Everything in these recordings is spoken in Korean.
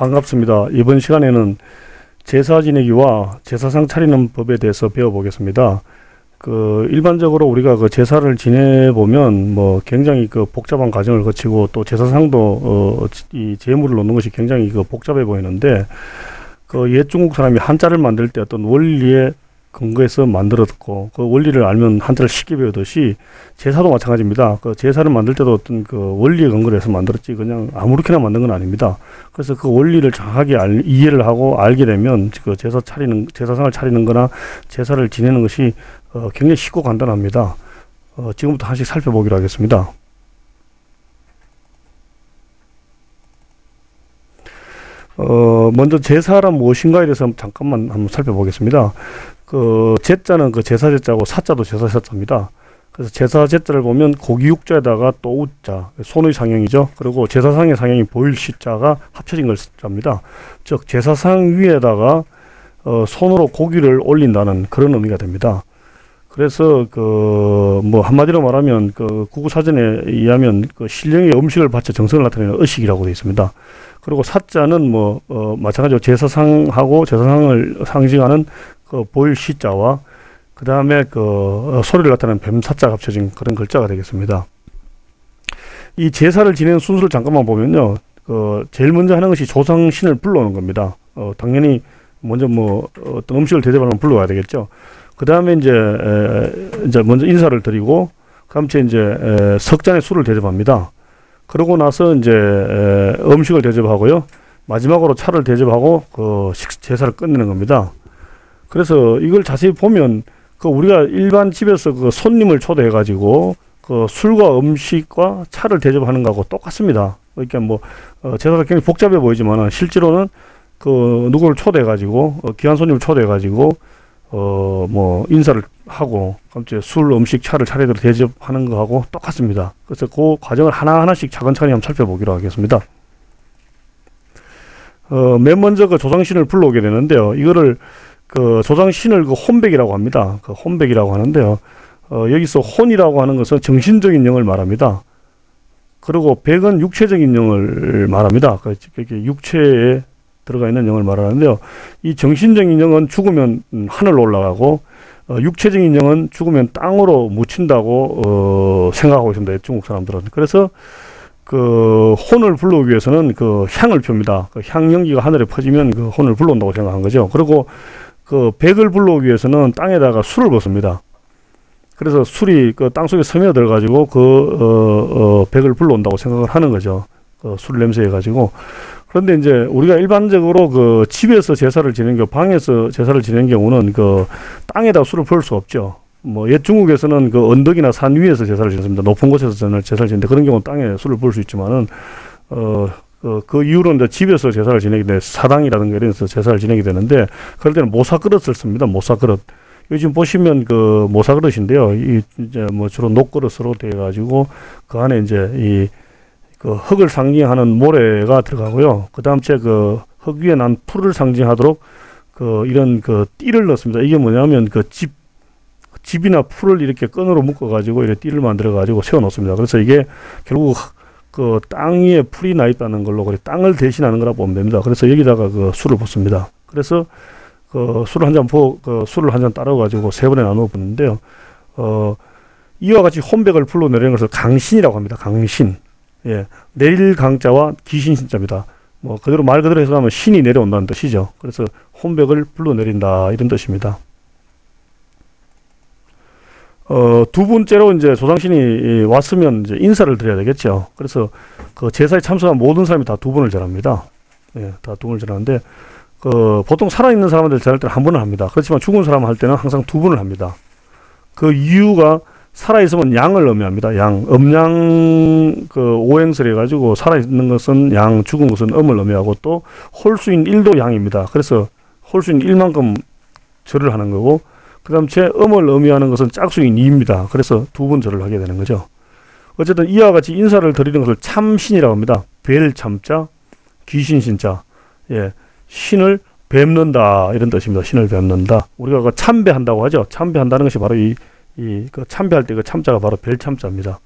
반갑습니다. 이번 시간에는 제사 지내기와 제사상 차리는 법에 대해서 배워보겠습니다. 그 일반적으로 우리가 그 제사를 지내 보면 뭐 굉장히 그 복잡한 과정을 거치고 또 제사상도 어 이 제물을 놓는 것이 굉장히 그 복잡해 보이는데 그 옛 중국 사람이 한자를 만들 때 어떤 원리에 근거해서 만들었고 그 원리를 알면 한자를 쉽게 배우듯이 제사도 마찬가지입니다. 그 제사를 만들 때도 어떤 그 원리에 근거를 해서 만들었지 그냥 아무렇게나 만든 건 아닙니다. 그래서 그 원리를 정확하게 알, 이해를 하고 알게 되면 그 제사 차리는 제사상을 차리는 거나 제사를 지내는 것이 어, 굉장히 쉽고 간단합니다. 어, 지금부터 하나씩 살펴보기로 하겠습니다. 어, 먼저 제사란 무엇인가에 대해서 잠깐만 한번 살펴보겠습니다. 그 제자는 그 제사 제자고 사자도 제사 사자입니다. 그래서 제사 제자를 보면 고기 육자에다가 또 우자 손의 상형이죠. 그리고 제사상의 상형이 보일 시자가 합쳐진 걸 씁니다. 즉 제사상 위에다가 어, 손으로 고기를 올린다는 그런 의미가 됩니다. 그래서 그 뭐 한마디로 말하면 그 구구 사전에 의하면 그 신령의 음식을 바쳐 정성을 나타내는 의식이라고 되어 있습니다. 그리고 사자는 뭐 어, 마찬가지로 제사상하고 제사상을 상징하는 그 보일 시자와 그 다음에 그 어, 소리를 나타내는 뱀사자 합쳐진 그런 글자가 되겠습니다. 이 제사를 지내는 순서를 잠깐만 보면요. 그 제일 먼저 하는 것이 조상신을 불러오는 겁니다. 어, 당연히 먼저 뭐 어떤 음식을 대접하면 불러와야 되겠죠. 그 다음에 이제 에, 이제 먼저 인사를 드리고 그다음에 이제 에, 석잔의 술을 대접합니다. 그러고 나서 이제 에, 음식을 대접하고요. 마지막으로 차를 대접하고 그 식, 제사를 끝내는 겁니다. 그래서 이걸 자세히 보면 그 우리가 일반 집에서 그 손님을 초대해 가지고 그 술과 음식과 차를 대접하는 거하고 똑같습니다. 그러니까 뭐 어, 제사가 굉장히 복잡해 보이지만 실제로는 그 누구를 초대해 가지고 어, 귀한 손님을 초대해 가지고 어 뭐 인사를 하고 이제 술 음식 차를 차례대로 대접하는 거하고 똑같습니다. 그래서 그 과정을 하나 하나씩 차근차근히 한번 살펴보기로 하겠습니다. 어 맨 먼저 그 조상신을 불러오게 되는데요. 이거를 그 조상신을 그 혼백이라고 합니다. 그 혼백이라고 하는데요. 어, 여기서 혼이라고 하는 것은 정신적인 영을 말합니다. 그리고 백은 육체적인 영을 말합니다. 그 육체에 들어가 있는 영을 말하는데요. 이 정신적인 영은 죽으면 하늘로 올라가고 어, 육체적인 영은 죽으면 땅으로 묻힌다고 어, 생각하고 있습니다. 중국 사람들은. 그래서 그 혼을 불러오기 위해서는 그 향을 펴니다. 그 향 연기가 하늘에 퍼지면 그 혼을 불러온다고 생각한 거죠. 그리고 그 백을 불러오기 위해서는 땅에다가 술을 붓습니다. 그래서 술이 그 땅속에 스며들 가지고 그 어, 어, 백을 불러온다고 생각을 하는 거죠. 그술 냄새에 가지고 그런데 이제 우리가 일반적으로 그 집에서 제사를 지내는 경우, 방에서 제사를 지내는 경우는 그 땅에다 술을 부을 수 없죠. 뭐 옛 중국에서는 그 언덕이나 산 위에서 제사를 지냈습니다. 높은 곳에서 제사를 지내는데 그런 경우는 땅에 술을 부을 수 있지만은 어, 그, 그 이후로 이제 집에서 제사를 지내게 돼 사당이라든가 이런 데서 제사를 지내게 되는데 그럴 때는 모사 그릇을 씁니다. 모사 그릇. 요즘 보시면 그 모사 그릇인데요. 이 이제 뭐 주로 녹그릇으로 되어 가지고 그 안에 이제 이 그 흙을 상징하는 모래가 들어가고요. 그다음 채그 흙 위에 난 풀을 상징하도록 그 이런 그 띠를 넣습니다. 이게 뭐냐면 그집 집이나 풀을 이렇게 끈으로 묶어 가지고 이렇게 띠를 만들어 가지고 세워 놓습니다. 그래서 이게 결국 그 땅 위에 풀이 나 있다는 걸로 그래 땅을 대신하는 거라 보면 됩니다. 그래서 여기다가 그 술을 붓습니다. 그래서 그 술을 한 잔 부어 그 술을 한 잔 따라 가지고 세 번에 나누어 붓는데요. 어 이와 같이 혼백을 불러 내리는 것을 강신이라고 합니다. 강신. 예. 내릴 강자와 귀신 신자입니다. 뭐 그대로 말 그대로 해석하면 신이 내려온다는 뜻이죠. 그래서 혼백을 불러 내린다 이런 뜻입니다. 어, 두 번째로 이제 조상신이 왔으면 이제 인사를 드려야 되겠죠. 그래서 그 제사에 참석한 모든 사람이 다 두 번을 절합니다. 예, 다 두 번을 절하는데, 그, 보통 살아있는 사람들 절할 때는 한 번을 합니다. 그렇지만 죽은 사람 할 때는 항상 두 번을 합니다. 그 이유가 살아있으면 양을 의미합니다. 양. 음양 그 오행설 해 가지고 살아있는 것은 양, 죽은 것은 음을 의미하고 또 홀수인 일도 양입니다. 그래서 홀수인 일만큼 절을 하는 거고, 그 다음 제 음을 의미하는 것은 짝수인 2입니다. 그래서 두번 절을 하게 되는 거죠. 어쨌든 이와 같이 인사를 드리는 것을 참신이라고 합니다. 벨 참자, 귀신 신자. 예. 신을 뵙는다. 이런 뜻입니다. 신을 뵙는다. 우리가 그 참배한다고 하죠. 참배한다는 것이 바로 이, 이, 그 참배할 때 그 참자가 바로 벨 참자입니다.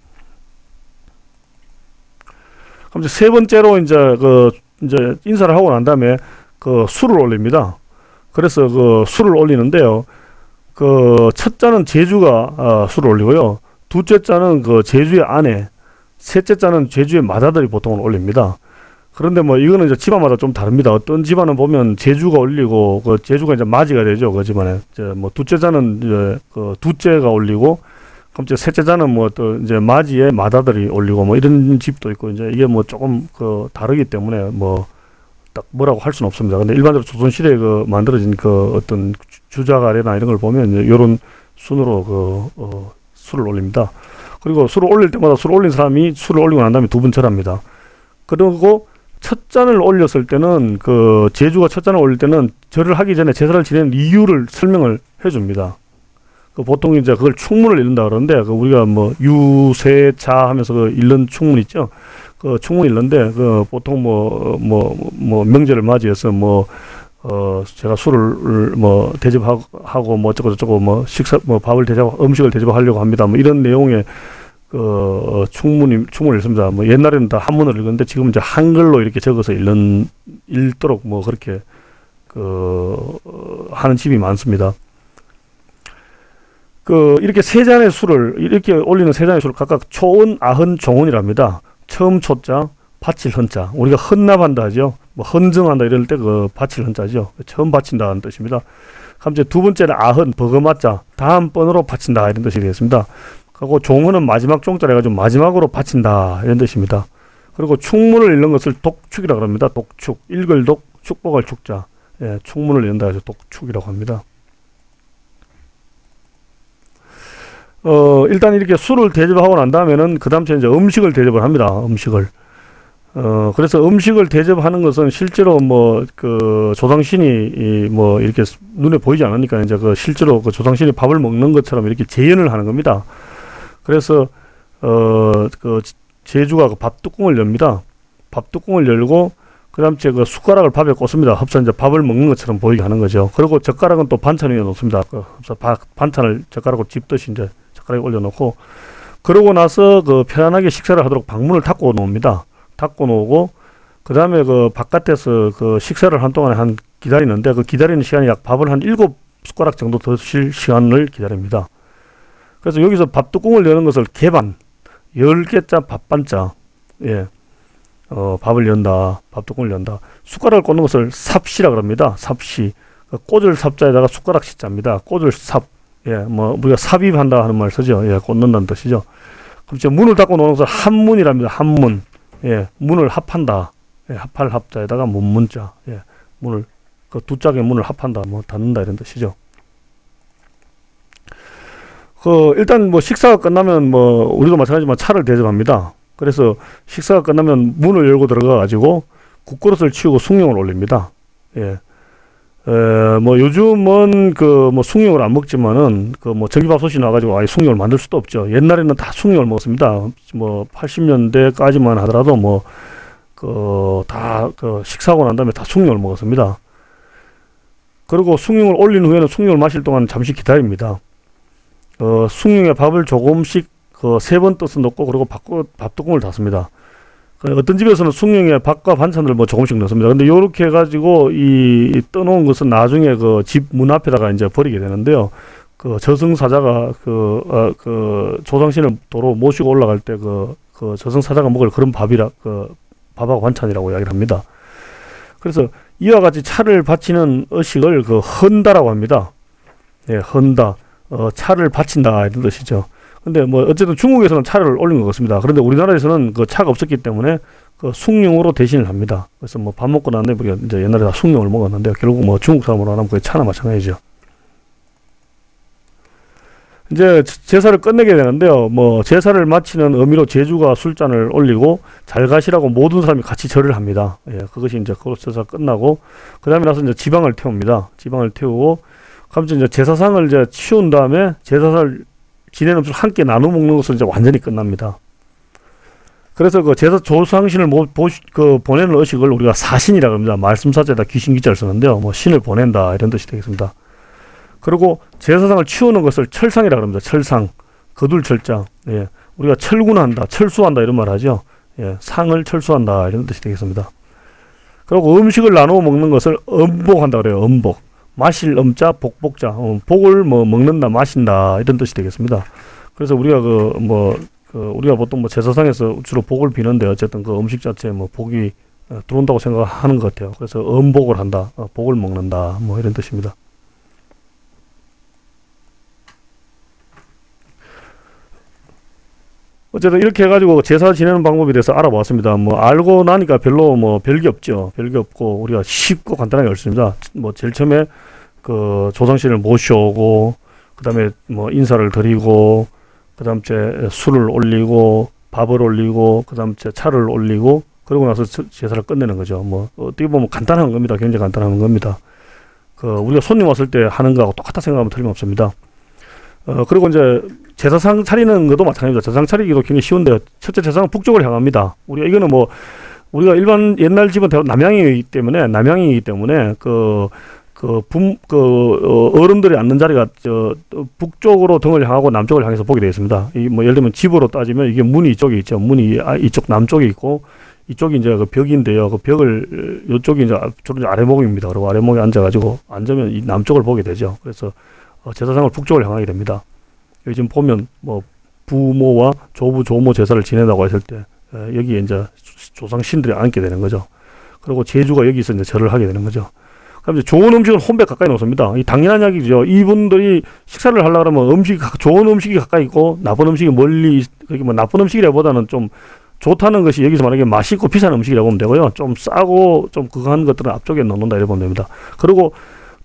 그럼 이제 세 번째로 이제 그 이제 인사를 하고 난 다음에 그 술을 올립니다. 그래서 그 술을 올리는데요. 그첫 잔은 제주가 어, 술을 올리고요. 두째 잔은 그 제주의 아내, 셋째 잔은 제주의 마다들이 보통은 올립니다. 그런데 뭐 이거는 이제 집안마다 좀 다릅니다. 어떤 집안은 보면 제주가 올리고 그 제주가 이제 맞이가 되죠. 그 집안에 이제 뭐 둘째 잔은 이제 그 둘째가 올리고 그럼 이제 셋째 잔은 뭐또 이제 맞이에 마다들이 올리고 뭐 이런 집도 있고 이제 이게 뭐 조금 그 다르기 때문에 뭐 딱 뭐라고 할 수는 없습니다. 근데 일반적으로 조선시대에 그 만들어진 그 어떤 주작 아래나 이런 걸 보면 이제 요런 순으로 그 어, 술을 올립니다. 그리고 술을 올릴 때마다 술을 올린 사람이 술을 올리고 난 다음에 두 번 절합니다. 그리고 첫 잔을 올렸을 때는 그 제주가 첫 잔을 올릴 때는 절을 하기 전에 제사를 지내는 이유를 설명을 해줍니다. 그 보통 이제 그걸 충문을 읽는다 그러는데 그 우리가 뭐 유세자 하면서 그 읽는 충문 있죠. 그 충문 읽는데 그 보통 뭐뭐 뭐 명절을 맞이해서 뭐 어 제가 술을 뭐 대접하고 뭐 어쩌고 저쩌고 뭐 식사 뭐 밥을 대접 음식을 대접하려고 합니다. 뭐 이런 내용의 그 어, 충문이 충문을 읽습니다. 뭐 옛날에는 다 한문을 읽었는데 지금 이제 한글로 이렇게 적어서 읽는 읽도록 뭐 그렇게 그 어, 하는 집이 많습니다. 그 이렇게 세 잔의 술을 이렇게 올리는 세 잔의 술을 각각 초은, 아흔, 종은이랍니다. 처음 초자, 바칠 헌자. 우리가 헌납한다 하죠. 뭐 헌정한다 이럴 때그 바칠 헌자죠. 처음 바친다는 뜻입니다. 이제 두 번째는 아흔, 버거맞자. 다음 번으로 바친다 이런 뜻이 되겠습니다. 그리고 종은은 마지막 종자라 해가지고 마지막으로 바친다 이런 뜻입니다. 그리고 충문을 읽는 것을 독축이라고 합니다. 독축, 읽을 독, 축복할 축자. 예, 충문을 읽는다 해서 독축이라고 합니다. 어, 일단 이렇게 술을 대접하고 난 다음에는 그 다음 이제 음식을 대접을 합니다. 음식을. 어, 그래서 음식을 대접하는 것은 실제로 뭐, 그, 조상신이, 이, 뭐, 이렇게 눈에 보이지 않으니까 이제 그 실제로 그 조상신이 밥을 먹는 것처럼 이렇게 재현을 하는 겁니다. 그래서, 어, 그, 제주가 그 밥뚜껑을 엽니다. 밥뚜껑을 열고, 그 다음 그 숟가락을 밥에 꽂습니다. 흡사 이제 밥을 먹는 것처럼 보이게 하는 거죠. 그리고 젓가락은 또 반찬 위에 놓습니다. 그 흡사 반찬을 젓가락으로 집듯이 이제 젓가락에 올려놓고, 그러고 나서 그 편안하게 식사를 하도록 방문을 닫고 놓습니다. 닫고 놓고 그 다음에 그 바깥에서 그 식사를 한 동안에 한 기다리는데 그 기다리는 시간이 약 밥을 한 일곱 숟가락 정도 드실 시간을 기다립니다. 그래서 여기서 밥뚜껑을 여는 것을 개반, 열 개짜 밥반짜, 예, 어, 밥을 연다, 밥뚜껑을 연다. 숟가락을 꽂는 것을 삽시라 그럽니다. 삽시. 그 꽂을 삽자에다가 숟가락 시자입니다. 꽂을 삽. 예, 뭐, 우리가 삽입한다 하는 말 쓰죠. 예, 꽂는다는 뜻이죠. 이제 문을 닫고 놓는 것을 한문이랍니다. 한문. 예, 문을 합한다. 예, 합할 합자에다가 문문자. 예, 문을 그 두 짝의 문을 합한다. 뭐 닫는다 이런 뜻이죠. 그 일단 뭐 식사가 끝나면 뭐 우리도 마찬가지지만 차를 대접합니다. 그래서 식사가 끝나면 문을 열고 들어가 가지고 국그릇을 치우고 숭늉을 올립니다. 예. 에, 뭐 요즘은 그 뭐 숭늉을 안 먹지만은 그 뭐 전기밥솥이 나가지고 아예 숭늉을 만들 수도 없죠. 옛날에는 다 숭늉을 먹었습니다. 뭐 80년대까지만 하더라도 뭐 그 다그 식사하고 난 다음에 다 숭늉을 먹었습니다. 그리고 숭늉을 올린 후에는 숭늉을 마실 동안 잠시 기다립니다. 어, 숭늉에 밥을 조금씩 그 세 번 떠서 넣고 그리고 밥, 밥뚜껑을 닫습니다. 그 어떤 집에서는 숭늉에 밥과 반찬을 뭐 조금씩 넣습니다. 근데 요렇게 해가지고 이 떠놓은 것은 나중에 그 집 문 앞에다가 이제 버리게 되는데요. 그 저승사자가 그, 어, 그 조상신을 도로 모시고 올라갈 때 그, 그 저승사자가 먹을 그런 밥이라, 그 밥하고 반찬이라고 이야기를 합니다. 그래서 이와 같이 차를 바치는 의식을 그 헌다라고 합니다. 예, 헌다. 어, 차를 바친다 이런 뜻이죠. 근데 뭐 어쨌든 중국에서는 차를 올린 것 같습니다. 그런데 우리나라에서는 그 차가 없었기 때문에 그 숭늉으로 대신을 합니다. 그래서 뭐 밥 먹고 난 다음에 우리가 이제 옛날에 다 숭늉을 먹었는데 결국 뭐 중국 사람으로 하면 거의 차나 마찬가지죠. 이제 제사를 끝내게 되는데요. 뭐 제사를 마치는 의미로 제주가 술잔을 올리고 잘 가시라고 모든 사람이 같이 절을 합니다. 예, 그것이 이제 그로 제사 끝나고 그 다음에 나서 이제 지방을 태웁니다. 지방을 태우고 그럼 이제 제사상을 이제 치운 다음에 제사상을 지내는 음식을 함께 나눠 먹는 것은 이제 완전히 끝납니다. 그래서 그 제사 조상신을 모, 보, 그 보내는 의식을 우리가 사신이라고 합니다. 말씀사제다 귀신기자를 쓰는데요. 뭐 신을 보낸다 이런 뜻이 되겠습니다. 그리고 제사상을 치우는 것을 철상이라고 합니다. 철상, 거둘 철자. 예, 우리가 철군한다, 철수한다 이런 말 하죠. 예, 상을 철수한다 이런 뜻이 되겠습니다. 그리고 음식을 나누어 먹는 것을 음복한다 그래요. 음복. 마실 음자 복복자. 어, 복을 뭐 먹는다, 마신다 이런 뜻이 되겠습니다. 그래서 우리가 그뭐 그 우리가 보통 뭐 제사상에서 주로 복을 비는데 어쨌든 그 음식 자체에 뭐 복이 어, 들어온다고 생각하는 것 같아요. 그래서 음복을 한다, 어, 복을 먹는다, 뭐 이런 뜻입니다. 어쨌든 이렇게 해가지고 제사 지내는 방법에 대해서 알아봤습니다. 뭐 알고 나니까 별로 뭐 별게 없죠. 별게 없고 우리가 쉽고 간단하게 있습니다. 뭐 제일 처음에 그 조상신을 모셔오고 그다음에 뭐 인사를 드리고 그다음 째 술을 올리고 밥을 올리고 그다음 째 차를 올리고 그러고 나서 제사를 끝내는 거죠. 뭐 어떻게 보면 간단한 겁니다. 굉장히 간단한 겁니다. 그 우리가 손님 왔을 때 하는 거하고 똑같다 생각하면 틀림없습니다. 어 그리고 이제 제사상 차리는 것도 마찬가지입니다. 제사상 차리기도 굉장히 쉬운데요. 첫째 제사상은 북쪽을 향합니다. 우리가 이거는 뭐 우리가 일반 옛날 집은 남양이기 때문에 남양이기 때문에 그 그, 붐, 그, 어, 어른들이 앉는 자리가, 저, 북쪽으로 등을 향하고 남쪽을 향해서 보게 되어 있습니다. 이, 뭐, 예를 들면 집으로 따지면 이게 문이 이쪽에 있죠. 문이 아, 이쪽 남쪽에 있고, 이쪽이 이제 그 벽인데요. 그 벽을, 이쪽이 이제 주로 아래목입니다. 그리고 아래목에 앉아가지고, 앉으면 이 남쪽을 보게 되죠. 그래서, 어, 제사상을 북쪽을 향하게 됩니다. 여기 지금 보면, 뭐, 부모와 조부, 조모 제사를 지내다고 했을 때, 에, 여기에 이제 조상 신들이 앉게 되는 거죠. 그리고 제주가 여기서 이제 절을 하게 되는 거죠. 그럼 이제 좋은 음식은 혼백 가까이 놓습니다. 이 당연한 이야기죠. 이분들이 식사를 하려 그러면 음식 좋은 음식이 가까이 있고 나쁜 음식이 멀리 그게 뭐 나쁜 음식이라보다는 좀 좋다는 것이 여기서 만약에 맛있고 비싼 음식이라고 보면 되고요. 좀 싸고 좀 그거 한 것들은 앞쪽에 넣는다 이렇게 보면 됩니다. 그리고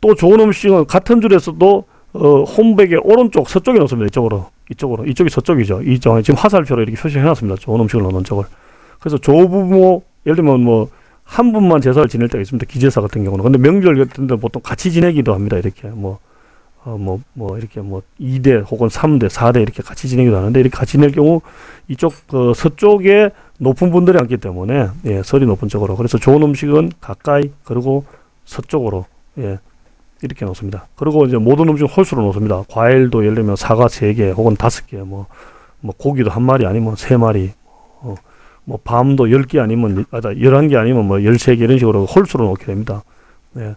또 좋은 음식은 같은 줄에서도 어, 홈백의 오른쪽 서쪽에 넣습니다. 이쪽으로 이쪽으로 이쪽이 서쪽이죠. 이쪽 지금 화살표로 이렇게 표시해 놨습니다. 좋은 음식을 넣는 쪽을. 그래서 조부모 예를 들면 뭐 한 분만 제사를 지낼 때가 있습니다. 기제사 같은 경우는. 근데 명절 같은 데 보통 같이 지내기도 합니다. 이렇게 뭐, 어, 뭐, 뭐, 이렇게 뭐, 2대 혹은 3대, 4대 이렇게 같이 지내기도 하는데, 이렇게 같이 지낼 경우, 이쪽, 그, 서쪽에 높은 분들이 앉기 때문에, 예, 설이 높은 쪽으로. 그래서 좋은 음식은 가까이, 그리고 서쪽으로, 예, 이렇게 놓습니다. 그리고 이제 모든 음식 홀수로 놓습니다. 과일도 예를 들면 사과 3개 혹은 5개, 뭐, 뭐, 고기도 한 마리 아니면 세 마리, 어, 뭐 밤도 10개 아니면 아 11개 아니면 뭐 13개 이런 식으로 홀수로 놓게 됩니다. 네.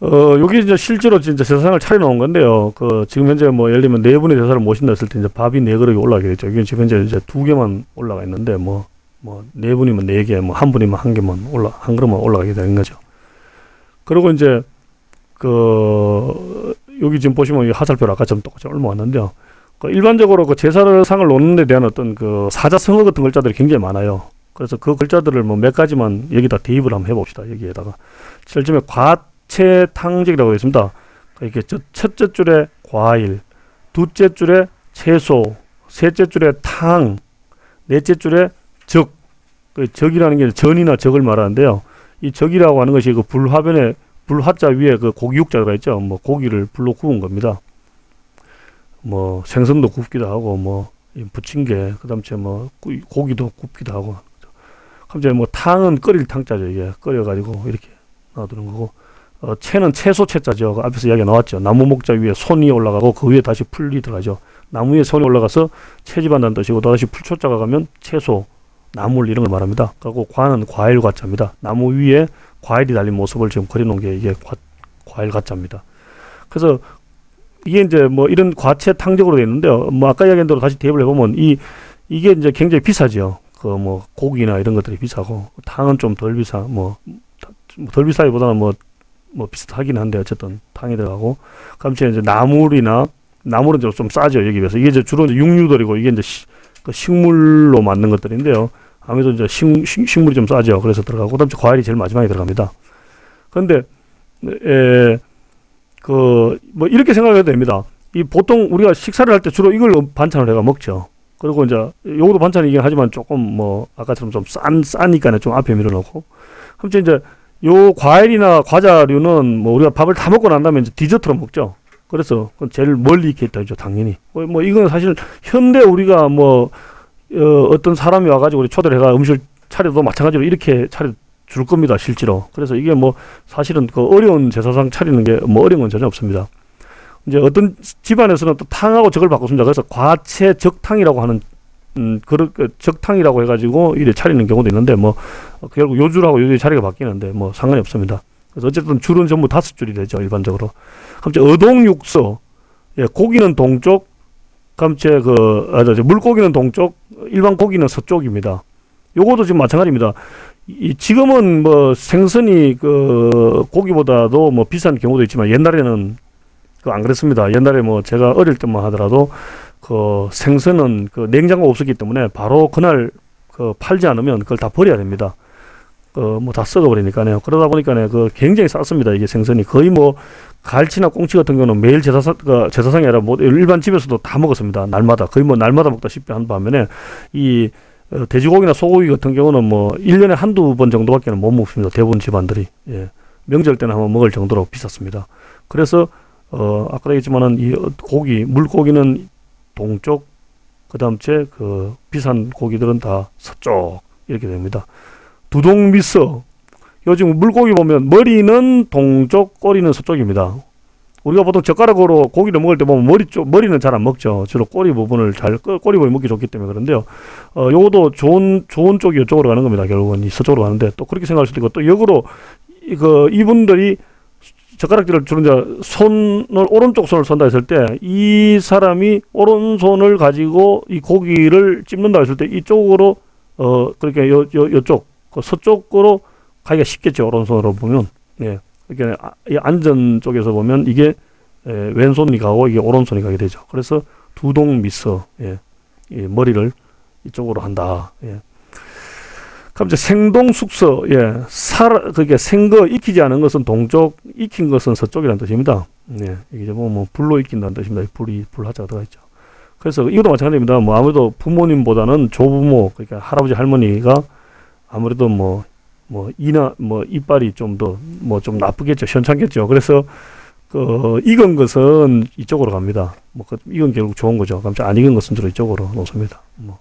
어, 여기 이제 실제로 진짜 세상을 차려놓은 건데요. 그, 지금 현재 뭐, 예를 들면 네 분의 대사를 모신다 했을 때 이제 밥이 네 그릇이 올라가게 되죠. 이게 지금 현재 이제 두 개만 올라가 있는데 뭐, 뭐, 네 분이면 네 개, 뭐, 한 분이면 한 개만 올라, 한 그릇만 올라가게 되는 거죠. 그리고 이제, 그, 여기 지금 보시면 이 하살표를 아까처럼 똑같이 올라왔는데요. 그 일반적으로 그 제사를 상을 놓는 데 대한 어떤 그 사자성어 같은 글자들이 굉장히 많아요. 그래서 그 글자들을 뭐 몇 가지만 여기다 대입을 한번 해봅시다. 여기에다가. 처음에 과채탕직이라고 있습니다. 이렇게 첫째 줄에 과일, 둘째 줄에 채소, 셋째 줄에 탕, 넷째 줄에 적. 그 적이라는 게 전이나 적을 말하는데요. 이 적이라고 하는 것이 그 불화변에 불화자 위에 그 고기 육자가 있죠. 뭐 고기를 불로 구운 겁니다. 뭐 생선도 굽기도 하고 뭐 부침개 그다음에 뭐 고기도 굽기도 하고 갑자기 뭐 탕은 끓일 탕자죠 이게 끓여가지고 이렇게 놔두는 거고 어, 채는 채소 채자죠 그 앞에서 이야기가 나왔죠 나무 목자 위에 손이 올라가고 그 위에 다시 풀이 들어가죠 나무 위에 손이 올라가서 채집한다는 뜻이고 또다시 풀초자가 가면 채소 나물 이런 걸 말합니다 그리고 과는 과일 과자입니다 나무 위에 과일이 달린 모습을 지금 그려놓은 게 이게 과, 과일 가짜입니다. 그래서 이게 이제 뭐 이런 과체 탕적으로 되어 있는데요. 뭐 아까 이야기한 대로 다시 대입을 해보면 이 이게 이제 굉장히 비싸죠. 그뭐 고기나 이런 것들이 비싸고 탕은 좀 덜 비싸 뭐 덜 비싸기보다는 뭐뭐 비슷하긴 한데 어쨌든 탕이 들어가고 그럼 이제 나물이나 나물은 좀 싸죠 여기 비해서 이게 이제 주로 이제 육류들이고 이게 이제 시, 그 식물로 만든 것들인데요. 아무래도 이제 식, 식 물이좀 싸죠. 그래서 들어가고 그다음에 과일이 제일 마지막에 들어갑니다. 그런데 에, 그, 뭐, 이렇게 생각해도 됩니다. 이 보통 우리가 식사를 할 때 주로 이걸 반찬을 해가 먹죠. 그리고 이제, 요것도 반찬이긴 하지만 조금 뭐, 아까처럼 좀 싼, 싸니까 좀 앞에 밀어놓고. 아무튼 이제, 요 과일이나 과자류는 뭐, 우리가 밥을 다 먹고 난 다음에 이제 디저트로 먹죠. 그래서 제일 멀리 있게 있다죠, 당연히. 뭐, 뭐, 이건 사실 현대 우리가 뭐, 어, 어떤 사람이 와가지고 우리 초대를 해가 음식을 차려도 마찬가지로 이렇게 차려 줄 겁니다, 실제로. 그래서 이게 뭐 사실은 그 어려운 제사상 차리는 게 뭐 어려운 건 전혀 없습니다. 이제 어떤 집안에서는 또 탕하고 적을 바꿨습니다. 그래서 과채 적탕이라고 하는 음, 그런 그 적탕이라고 해가지고 이래 차리는 경우도 있는데 뭐 어, 결국 요줄하고 요줄 자리가 바뀌는데 뭐 상관이 없습니다. 그래서 어쨌든 줄은 전부 다섯 줄이 되죠 일반적으로. 이제 어동육서, 예, 고기는 동쪽, 그럼 그 아, 물고기는 동쪽, 일반 고기는 서쪽입니다. 요것도 지금 마찬가지입니다. 이 지금은 뭐 생선이 그 고기보다도 뭐 비싼 경우도 있지만 옛날에는 그 안 그랬습니다. 옛날에 뭐 제가 어릴 때만 하더라도 그 생선은 그 냉장고 없었기 때문에 바로 그날 그 팔지 않으면 그걸 다 버려야 됩니다. 그 뭐 다 썩어버리니까요. 그러다 보니까는 그 굉장히 쌌습니다. 이게 생선이 거의 뭐 갈치나 꽁치 같은 경우는 매일 제사상 그 제사상이 아니라 뭐 일반 집에서도 다 먹었습니다. 날마다 거의 뭐 날마다 먹다시피 한 반면에 이 어, 돼지고기나 소고기 같은 경우는 뭐 1년에 한두 번 정도밖에 못 먹습니다. 대부분 집안들이. 예. 명절 때는 한번 먹을 정도로 비쌌습니다. 그래서 어 아까 얘기했지만은 이 고기 물고기는 동쪽 그다음 제그 비싼 고기들은 다 서쪽 이렇게 됩니다. 두동미서 요즘 물고기 보면 머리는 동쪽, 꼬리는 서쪽입니다. 우리가 보통 젓가락으로 고기를 먹을 때 보면 머리 쪽 머리는 잘 안 먹죠. 주로 꼬리 부분을 잘 꼬- 꼬리 부분이 먹기 좋기 때문에 그런데요. 어 요것도 좋은 좋은 쪽이 이쪽으로 가는 겁니다. 결국은 이 서쪽으로 가는데 또 그렇게 생각할 수도 있고 또 역으로 이- 그 이분들이 젓가락질을 주로 이제 손을 오른쪽 손을 선다 했을 때 이 사람이 오른손을 가지고 이 고기를 찝는다 했을 때 이쪽으로 어 그렇게 요, 요 요쪽 그 서쪽으로 가기가 쉽겠죠. 오른손으로 보면 예. 그러니까 안전 쪽에서 보면 이게 에, 왼손이 가고 이게 오른손이 가게 되죠. 그래서 두동 미서 예. 이 머리를 이쪽으로 한다. 예. 그럼 이제 생동 숙서 예. 살 그게 생거 익히지 않은 것은 동쪽, 익힌 것은 서쪽이라는 뜻입니다. 예. 이게 뭐, 뭐 불로 익힌다는 뜻입니다. 이 불이 불하자가 들어가 있죠. 그래서 이것도 마찬가지입니다. 뭐 아무래도 부모님보다는 조부모 그러니까 할아버지 할머니가 아무래도 뭐 뭐 이나 뭐 이빨이 좀 더 뭐 좀 나쁘겠죠. 시원찮겠죠. 그래서 그 익은 것은 이쪽으로 갑니다. 뭐 그 익은 결국 좋은 거죠. 그럼 안 익은 것은 주로 이쪽으로 놓습니다. 뭐.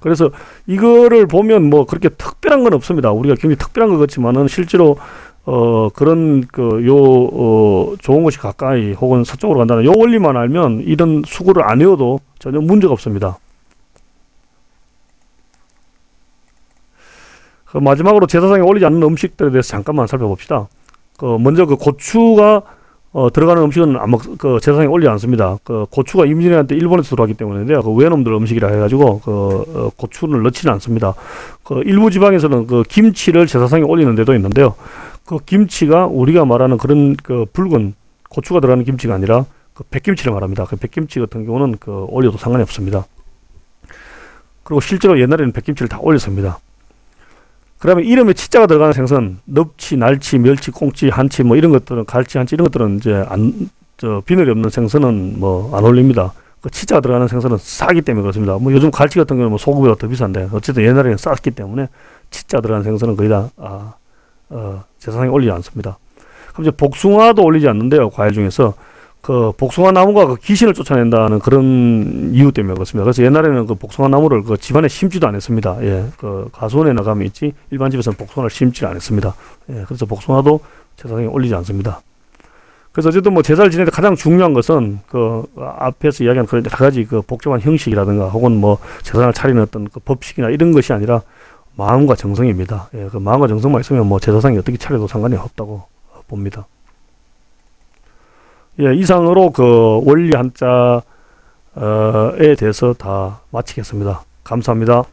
그래서 이거를 보면 뭐 그렇게 특별한 건 없습니다. 우리가 굉장히 특별한 것 같지만은 실제로 어 그런 그요 어 좋은 곳이 가까이 혹은 서쪽으로 간다는 요 원리만 알면 이런 수고를 안 해도 전혀 문제가 없습니다. 그 마지막으로 제사상에 올리지 않는 음식들에 대해서 잠깐만 살펴봅시다. 그 먼저 그 고추가 어, 들어가는 음식은 안 먹, 그 제사상에 올리지 않습니다. 그 고추가 임진왜란 때 일본에서 들어왔기 때문인데요. 그 외놈들 음식이라 해가지고 그 어, 고추를 넣지는 않습니다. 그 일부 지방에서는 그 김치를 제사상에 올리는 데도 있는데요. 그 김치가 우리가 말하는 그런 그 붉은 고추가 들어가는 김치가 아니라 그 백김치를 말합니다. 그 백김치 같은 경우는 그 올려도 상관이 없습니다. 그리고 실제로 옛날에는 백김치를 다 올렸습니다. 그다음에 이름에 치자가 들어가는 생선, 넙치, 날치, 멸치, 꽁치, 한치 뭐 이런 것들은 갈치, 한치 이런 것들은 이제 안 저 비늘이 없는 생선은 뭐 안 올립니다. 그 치자가 들어가는 생선은 싸기 때문에 그렇습니다. 뭐 요즘 갈치 같은 경우는 뭐 소금보다 더 비싼데 어쨌든 옛날에는 쌌기 때문에 치자 들어가는 생선은 거의 다 아, 어, 제사상에 올리지 않습니다. 그럼 이제 복숭아도 올리지 않는데요. 과일 중에서 그 복숭아 나무가 그 귀신을 쫓아낸다는 그런 이유 때문에 그렇습니다. 그래서 옛날에는 그 복숭아 나무를 그 집안에 심지도 않았습니다. 예, 그 가수원에 나가면 있지 일반 집에서는 복숭아를 심지 않았습니다. 예, 그래서 복숭아도 제사상에 올리지 않습니다. 그래서 어쨌든 뭐 제사를 지낼 때 가장 중요한 것은 그 앞에서 이야기한 그런 여러 가지 그 복잡한 형식이라든가 혹은 뭐 제사를 차리는 어떤 그 법식이나 이런 것이 아니라 마음과 정성입니다. 예, 그 마음과 정성만 있으면 뭐 제사상이 어떻게 차려도 상관이 없다고 봅니다. 예, 이상으로 그 원리 한자에 대해서 다 마치겠습니다. 감사합니다.